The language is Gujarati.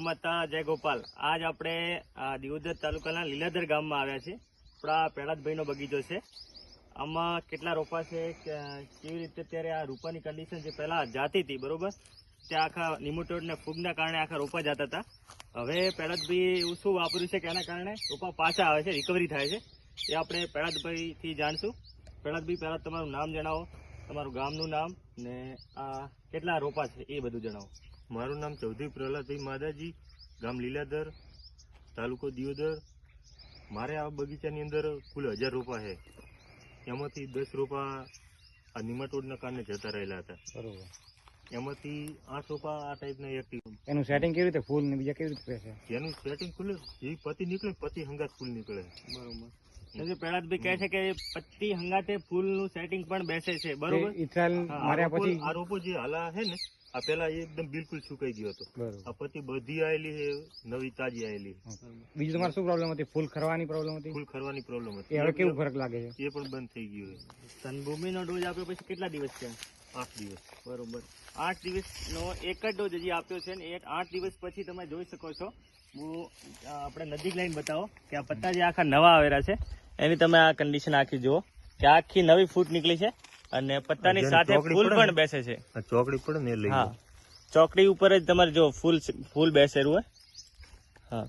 માતા, જય ગોપાલ. આજ આપણે દિયોદર તાલુકાના લીલાધર ગામમાં આવ્યા છે આપણા પ્રહલાદભાઈનો બગીચો છે. આમાં કેટલા રોપા છે કેવી રીતે અત્યારે આ રોપાની કન્ડિશન જે પહેલાં જાતી હતી, બરોબર? ત્યાં આખા નિમોટોડને ફૂગના કારણે આખા રોપા જતા હતા. હવે પ્રહલાદભાઈ એવું શું વાપર્યું છે કે એના કારણે રોપા પાછા આવે છે રિકવરી થાય છે. એ આપણે પ્રહલાદભાઈથી જાણશું. પ્રહલાદભાઈ, પહેલાં તમારું નામ જણાવો. તમારું ગામનું નામ ને આ કેટલા રોપા છે એ બધું જણાવો. મારું નામ ચૌધરી પ્રહલાદભાઈ માદાજી ગામ લીલાધર તાલુકો દિયોદર. મારે આ બગીચાની અંદર કુલ હજાર રોપા છે. એમાંથી દસ રોપા આ નિમાટોડના કારણે જતા રહેલા હતા. બરોબર. એમાંથી આઠ રોપા આ ટાઈપના એક્ટિવ એનું સેટિંગ કેવી રીતે ફૂલ ને બીજા કેવી રીતે જેનું સેટિંગ ખુલે જે પતિ નીકળે પતિ હંગાત ફૂલ નીકળે. બરોબર. એટલે પ્રહલાદભાઈ કહે છે કે પત્તી હંગાતે ફૂલનું સેટિંગ પણ બેસે છે બરોબર? માર્યા પછી આ રોપો જે હાલા છે ને આ પેલા એકદમ બિલકુલ સુકાઈ ગયો હતો. આ પતિ બધી આયેલી છે નવી તાજી આયેલી બીજું તમારે શું પ્રોબ્લેમ હતી? ફૂલ ખરવાની પ્રોબ્લેમ હતી? ફૂલ ખરવાની પ્રોબ્લેમ એ હવે કેવું ફરક લાગે છે? એ પણ બંધ થઈ ગયું છે. તનભૂમિનો ડોઝ આપ્યો પછી કેટલા દિવસ છે આઠ દિવસ. બરોબર. આઠ દિવસનો એક જ ડોઝ હજી આપ્યો છે ને એ આઠ દિવસ પછી તમે જોઈ શકો છો. હું આપણે નજીક લાઈન બતાવો કે આ પત્તા જે આખા નવા આવેલા છે એની તમે આ કન્ડિશન આખી જુઓ કે આખી નવી ફૂટ નીકળી છે અને પત્તાની સાથે ફૂલ પણ બેસે છે. ચોકડી લઈ હા. ચોકડી ઉપર જ તમારે જો ફૂલ ફૂલ બેસેલું હોય. હા.